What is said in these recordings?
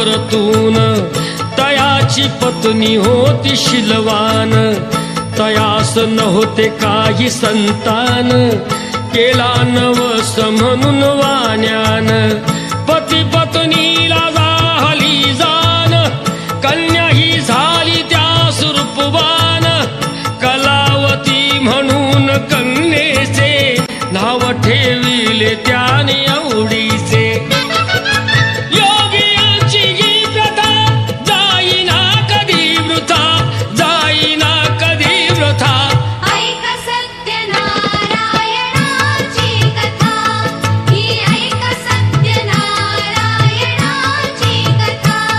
परतून तयाची पत्नी होती शिलवान. तयास नव्हते काही संतान. केला नवस म्हणून वाण्यान. पती पत्नीला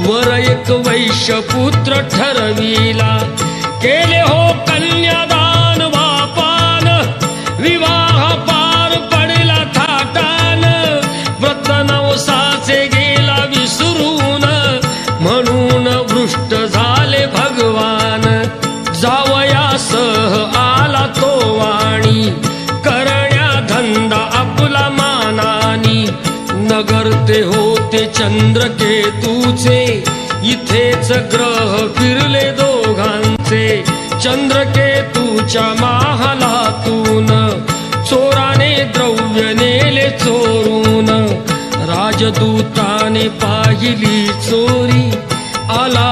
वर एक वैश्य पुत्र ठरविला. केले हो कन्यादान वापान. विवाह पार पडला थाटान. व्रत नवसाचे गेला विसरून. म्हणून भृष्ट झाले भगवान. जावयासह आला तो वाणी. करण्या धंदा आपला मानानी. नगर ते होते चंद्र चंद्रकेतूच्या महालातून चोराने द्रव्य नेले चोरून. राजदूताने पाहिली चोरी आला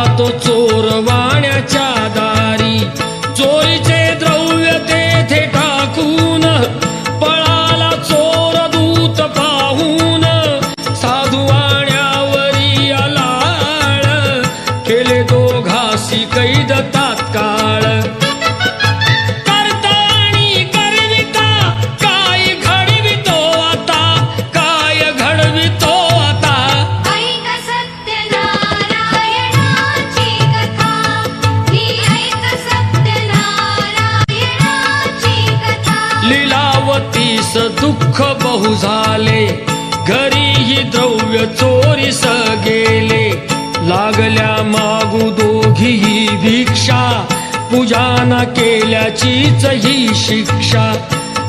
दुःख बहु झाले घरीही द्रव्य चोरीस गेले लागल्या मागू दोघीही भिक्षा पूजाना केल्याचीच ही शिक्षा.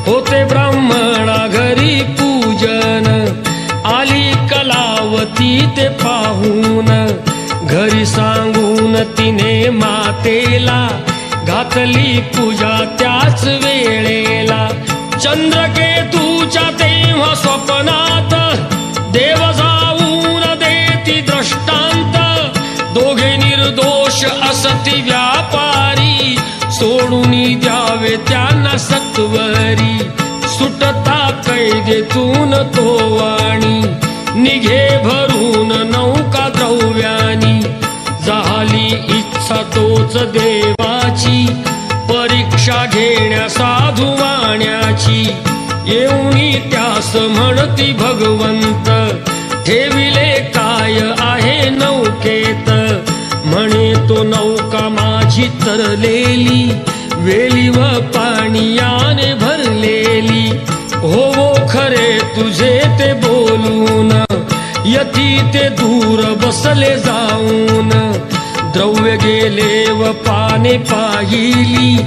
होते ब्राह्मणा घरी पूजन आली कलावती ते पाहून. घरी सांगून तिने मातेला घातली पूजा त्याच वेळेला. तुझ्या तेव्हा स्वप्नात देव जाऊन देती दृष्टांत दोघे निर्दोष असती व्यापारी सोडून द्यावे त्यांना सत्वरी. सुटता कैदेतून तो वाणी निघे भरून नौका द्रव्यानी. झाली इच्छा तोच देवाची परीक्षा घेण्या साधू वाण्याची. येऊ त्यास म्हणती भगवंत ठेविले काय आहे नौकेत? म्हणे तो नौका माझी तरलेली वेली व पाणीयाने भरलेली. होवो खरे तुझे ते बोलून यती ते दूर बसले जाऊन. द्रव्य गेले व पाने पाहिली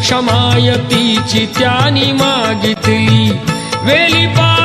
क्षमायतीची त्यानी मागितली. वेली पा